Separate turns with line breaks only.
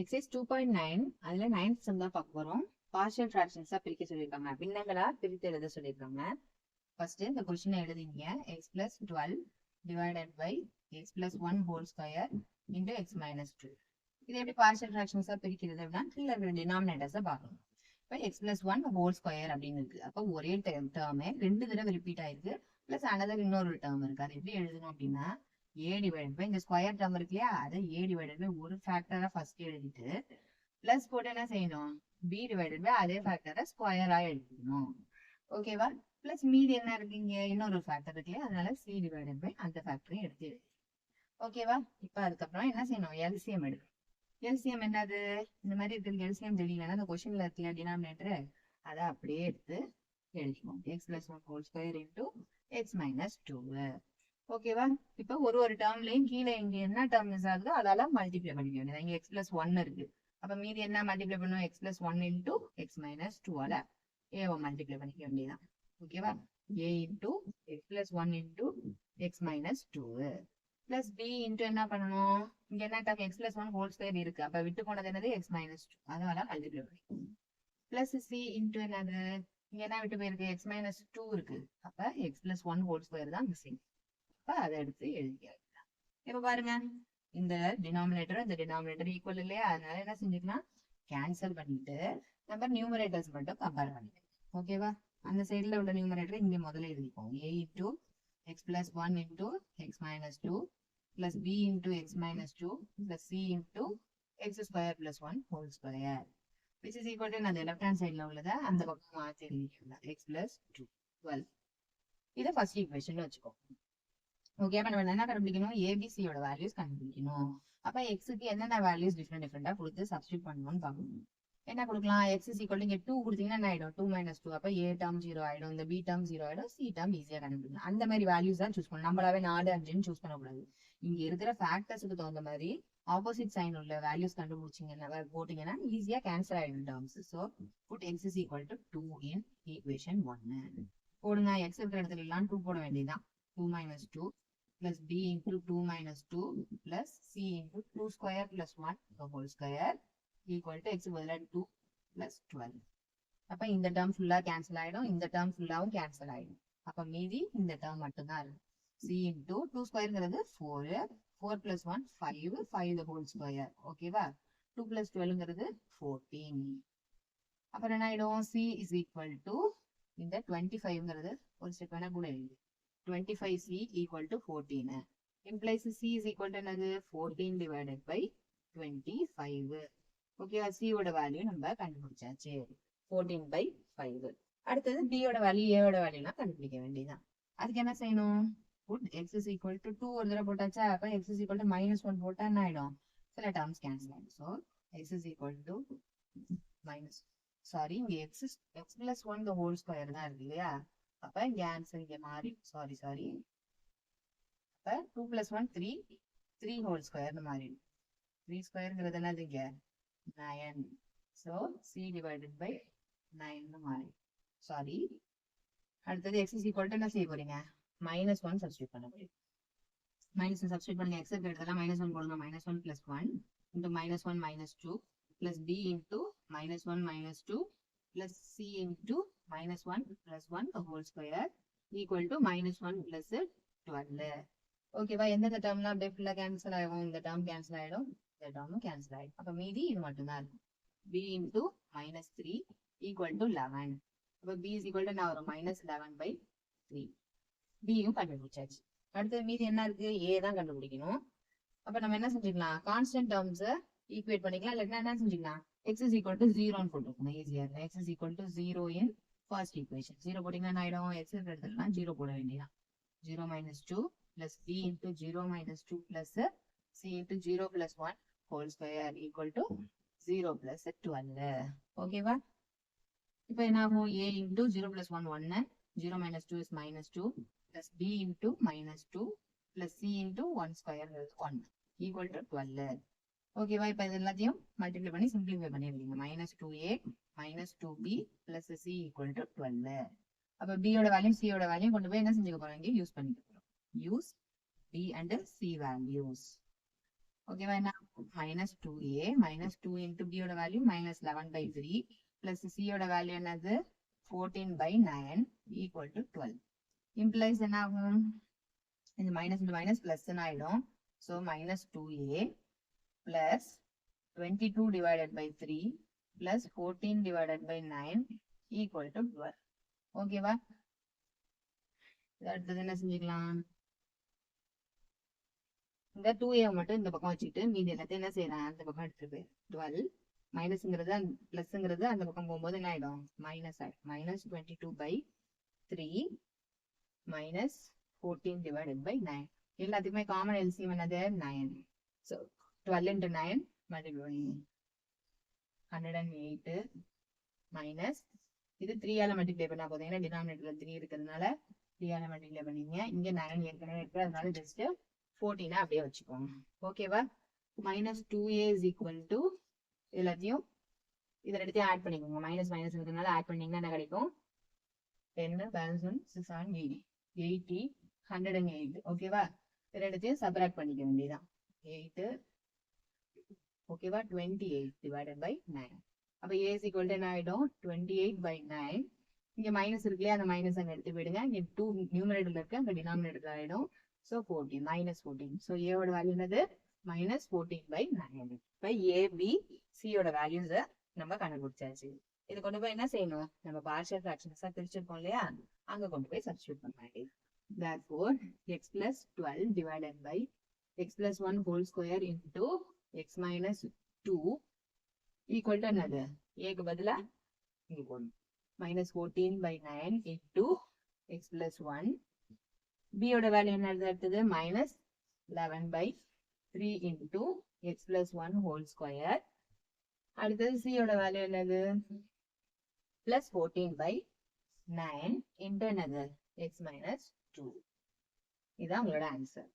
Exercise two point nine அதில் ninth sum தான் பார்க்க போகிறோம் பார்ஷியல் ஃப்ராக்ஷன்ஸாக பிரிக்க சொல்லியிருக்காங்க. பின்னங்களா பிரித்து எழுத சொல்லியிருக்காங்க. ஃபர்ஸ்ட் இந்த கொஸ்டினை எழுதிங்க x plus twelve divided by x plus one whole square into x minus two இது எப்படி பார்ஷியல் ஃப்ராக்ஷன்ஸாக பிரிக்கிறது அப்படின்னா கீழே இருக்கிற டினாமினேட்டர்ஸை பார்க்கணும். இப்போ x plus one whole square அப்படின்னு இருக்கு. அப்போ ஒரே டேர்மே ரெண்டு தடவை ரிப்பீட் ஆயிருக்கு. பிளஸ் அனதர் இன்னொரு டேர்ம் இருக்கு. அது எப்படி எழுதணும் அப்படின்னா ஏ டிவைடட் பை இந்த ஸ்கொயர் டேர்ம் இருக்கு இல்லையா அதை ஏ டிவைடட் பை ஒரு ஃபேக்டரா ஃபர்ஸ்ட் எழுதிட்டு பிளஸ் போட்டு என்ன செய்யணும்? பி டிவைடட் பை அதே ஃபேக்டரை ஸ்கொயரா எழுதிக்கணும் ஓகேவா பிளஸ் மீதி என்ன இருக்கு இங்க? இன்னொரு ஃபேக்டர் இருக்கு இல்லையா அதனால சி டிவைடட் பை அந்த ஃபேக்டரையும் எடுத்து எழுதி. ஓகேவா இப்போ அதுக்கப்புறம் என்ன செய்யணும்? எல்சிஎம் எடுக்கணும் எல்சிஎம் என்னது? இந்த மாதிரி இருக்கிற எல்சிஎம் தெரியலன்னா அந்த கொஸ்டின்ல இருக்க டினாமினேட்டர் அதை அப்படியே எடுத்து எழுதிக்குவோம் x plus one whole square into x minus two ஓகேவா இப்போ ஒரு ஒரு டேர்ம்லையும் கீழே இங்க என்ன டேர்ம் மிஸ் ஆகுதோ அதால மல்டிப்ளை பண்ணிக்க வேண்டியது. இங்க எக்ஸ் பிளஸ் ஒன் இருக்கு. அப்ப மீதி என்ன மல்டிப்ளை பண்ணுவோம்? X plus one into x minus டூவால ஏவை மல்டிப்ளை பண்ணிக்க வேண்டியதான் ஓகேவா a into x plus one into x minus two plus b into என்ன பண்ணணும்? இங்க என்ன term x plus one whole square இருக்கு. அப்ப விட்டு போனது என்னது? எக்ஸ் மைனஸ் டூ அதனால மல்டிப்ளை பண்ணி பிளஸ் சி இன்டூ என்னது? இங்க என்ன விட்டு போயிருக்கு? எக்ஸ் மைனஸ் டூ இருக்கு. அப்ப x plus one whole square தான் மிஸ்ஸிங் அப்ப அதை எடுத்து எழுதிக்கலாம் இப்ப பாருங்க இந்த டினாமினேட்டர் இந்த டினாமினேட்டர் ஈக்குவல் இல்லையா? அதனால என்ன செஞ்சுக்கலாம்? கேன்சல் பண்ணிட்டு நம்ம நியூமரேட்டர்ஸ் மட்டும் கம்பேர் பண்ணிக்கலாம். ஓகேவா அந்த சைடுல உள்ள நியூமரேட்டர் இங்க முதல்ல எழுதிப்போம். A into x plus one into x minus two plus b into x minus two plus c into x square plus one whole square which is equal to அந்த left hand சைடில் உள்ளதை? அந்த பக்கம் மாற்றி எழுதிக்கலாம். X plus two twelve இதை first equation வச்சுக்கோ okay அப்ப நம்ம என்ன கண்டுபிடிக்கணும்? ஏபிசியோட வேல்யூஸ் கண்டுபிடிக்கணும். அப்ப எக்ஸுக்கு என்னென்ன வேல்யூஸ் டிஃப்ரெண்ட் டிஃப்ரெண்டா கொடுத்து சப்ஸ்டியூட் பண்ணணும்னு பார்க்கணும். என்ன கொடுக்கலாம்? எக்ஸ் இஸ் ஈக்குவல் இங்க டூ கொடுத்தீங்கன்னா என்ன ஆயிடும்? டூ மைனஸ் டூ அப்ப ஏ டேர்ம் ஜீரோ ஆயிடும். இந்த பி டேர்ம் ஜீரோ ஆயிடும். சி டேர்ம் ஈஸியா கண்டுபிடிக்கணும் அந்த மாதிரி வேல்யூஸ் தான் சூஸ் பண்ணணும். நம்மளாவே நாலு அஞ்சுன்னு சூஸ் பண்ணக்கூடாது. இங்க இருக்கிற ஃபேக்டர்ஸுக்கு தகுந்த மாதிரி ஆப்போசிட் சைன் உள்ள வேல்யூஸ் கண்டுபிடிச்சிங்கன்னா போட்டீங்கன்னா ஈஸியா கேன்சல் ஆயிடும் terms so put x is equal to two in equation ஒன்னு போடுங்க. எக்ஸ் இருக்கிற இடத்துல எல்லாம் டூ போட வேண்டியதுதான். Two minus two plus b into 2 minus 2 plus c into 2 square plus 1 the whole square equal to x பதிலா 2 plus 12 அப்ப இந்த டேர்ம் ஃபுல்லா கேன்சல் ஆயிடும் இந்த டேர்ம் ஃபுல்லாவும் கேன்சல் ஆயிடும். அப்ப மீதி இந்த டேர்ம் மட்டும் தான் இருக்கும். C into 2 ஸ்கொயர்ங்கிறது 4 4 plus 1 5 5 the whole square. ஓகேவா 2 plus 12ங்கிறது 14 அப்புறம் என்ன ஆயிடும்? C is equal to இந்த 25ங்கிறது ஒரு ஸ்டெப் வேணா கூட எழுதி. Twenty five c equal to fourteen implies c is equal to என்னது fourteen divided by twenty five ஓகேவா சியோட வேல்யூ நம்ம கண்டுபிடிச்சாச்சு. ஃபோர்டீன் பை ஃபைவ் அடுத்தது பியோட வேல்யூ ஏவோட வேல்யூலாம் கண்டுபிடிக்க வேண்டியதான் அதுக்கு என்ன செய்யணும்? Good x is equal to two ஒரு தடவை போட்டாச்சா? அப்போ x is equal to minus one போட்டா என்ன ஆயிடும்? சில டேர்ம்ஸ் கேன்சல் ஆகிடும் so x is equal to minus sorry இங்கே x x plus one the whole square தான் இருக்கு இல்லையா? அப்ப இங்க ஆன்சர் இங்க மாறி சாரி சாரி அப்ப two plus one three three whole square மாறிடும் த்ரீ ஸ்கொயருங்கிறது என்னது இங்க nine so c divided by நைன்னு மாறி சாரி அடுத்தது எக்ஸ் இஸ் ஈக்குவல் என்ன செய்ய போறீங்க? மைனஸ் ஒன் சப்ஸ்டியூட் பண்ண முடியும் மைனஸ் ஒன் சப்ஸ்டியூட் பண்ணுங்க எக்ஸ் எடுத்தாலும் மைனஸ் ஒன் போடுங்க minus one plus one into minus one minus two plus b into minus one minus two plus c into minus 1 plus 1 the whole square equal to minus 1 plus 12. ஓகேவா எந்தெந்த டேர்ம்லாம் அப்படியே ஃபுல்லாக cancel ஆகும் இந்த term cancel ஆகிடும் இந்த டேர்மும் cancel ஆகிடும் அப்போ மீதி இது மட்டும்தான். இருக்கும் b into minus three equal to eleven அப்போ பி இஸ் ஈக்குவல் டு நான் வரும்? மைனஸ் லெவன் பை த்ரீ பியும் கண்டுபிடிச்சாச்சு. அடுத்தது மீதி என்ன இருக்கு? ஏ தான் கண்டுபிடிக்கணும். அப்போ நம்ம என்ன செஞ்சுக்கலாம்? கான்ஸ்டன்ட் டேர்ம்ஸை ஈக்குவேட் பண்ணிக்கலாம் இல்ல என்ன செஞ்சீங்களா எக்ஸ் இஸ் ஈக்குவல் டு ஜீரோன்னு போட்டுருக்கணும் ஈஸியா இருக்கும் x is equal to zero in first equation zero போட்டீங்கன்னா என்ன ஆயிடும் எக்ஸ் இருக்கிற ஜீரோ போட வேண்டியதான் zero minus two plus b into zero minus two plus c into zero plus one whole square equal to zero plus twelve ஓகேவா இப்போ என்ன ஆகும் a into zero plus one ஒன்னு zero minus two is minus two plus b into minus two plus c into one square one equal to twelve ஓகேவா இப்போ இது எல்லாத்தையும் multiply பண்ணி சிம்பிளிஃபை பண்ணிடுவீங்க minus two a minus two b plus c equal to twelve அப்போ பியோட value சியோட value கொண்டு போய் என்ன செஞ்சுக்க போறோம்? இங்கே யூஸ் பண்ணிக்க போறோம். Use b and c values ஓகேவா என்ன minus two a minus two into பியோட value minus eleven by three plus சியோட வேல்யூ என்னது? Fourteen by nine equal to twelve implies என்ன ஆகும்? இந்த மைனஸ் இன்ட்டு மைனஸ் பிளஸ்ன்னு ஆயிடும். So minus two a plus twenty two divided by three plus fourteen divided by nine equal to twelve ஓகேவா அடுத்தது என்ன செஞ்சுக்கலாம்? இந்த டூ ஏ மட்டும் இந்த பக்கம் வச்சுக்கிட்டு மீதி எல்லாத்தையும் என்ன செய்யறேன்? அந்த பக்கம் எடுத்துட்டு போயிரு. டுவெல் மைனஸ்ங்கிறது பிளஸ்ங்கிறது அந்த பக்கம் போகும்போது என்ன ஆயிடும்? மைனஸ் ஆயிடும். Minus twenty two by three minus fourteen divided by nine எல்லாத்துக்குமே காமன் எல்சியம் என்னது? Nine so twelve into nine multiply hundred and eight minus இது த்ரீயால மல்டிப்ளை பண்ணா போதும். ஏன்னா டினாமினேட்டர்ல த்ரீ இருக்கிறதுனால த்ரீயால மல்டிப்ளை பண்ணீங்க. இங்க நைன் ஏற்கனவே இருக்கு. அதனால ஜஸ்ட் ஃபோர்டீனா அப்படியே வச்சுக்கோங்க. ஓகேவா minus two a is equal to எல்லாத்தையும் இதை எடுத்து ஆட் பண்ணிக்கோங்க. மைனஸ் மைனஸ் இருக்கிறதுனால ஆட் பண்ணீங்கன்னா என்ன கிடைக்கும்? டென்னு balance one six seven eighty eighty hundred and eight ஓகேவா இதை எடுத்து சப்ராக்ட் பண்ணிக்க வேண்டியதான் எயிட்டு ஓகேவா twenty eight divided by nine அப்போ ஏசி இஸ் ஈக்குவல் என்ன ஆகிடும் டுவெண்ட்டி எயிட் பை நைன் இங்கே மைனஸ் இருக்கு இல்லையா அந்த மைனஸ் அங்கே எடுத்து போயிடுங்க இங்கே டூ நியூமரேட்டர் இருக்கு. அங்கே டினாமினேட்டர் ஆகிடும் so fourteen minus fourteen so ஏவோட வேல்யூ என்னது? மைனஸ் ஃபோர்டீன் பை நைன் இப்போ ஏபி சியோட வேல்யூஸை நம்ம கண்டுபிடிச்சாச்சு. இது கொண்டு போய் என்ன செய்யணும்? நம்ம பார்ஷியல் ஃபிராக்ஷன்ஸாக பிரிச்சிருக்கோம் இல்லையா? அங்கே கொண்டு போய் சப்ஸ்டியூட் பண்ண வேண்டியது. Therefore x plus 12 divided by x plus 1 whole square into x minus 2 equal to என்னது a க்கு பதிலா இங்க போடணும் minus 14 by 9 into x plus 1 b யோட வேல்யூ என்னது அடுத்தது minus 11 by 3 into x plus 1 whole square அடுத்தது c யோட வேல்யூ என்னது plus 14 by 9 into என்னது x minus 2 இதான் உங்களோட ஆன்சர்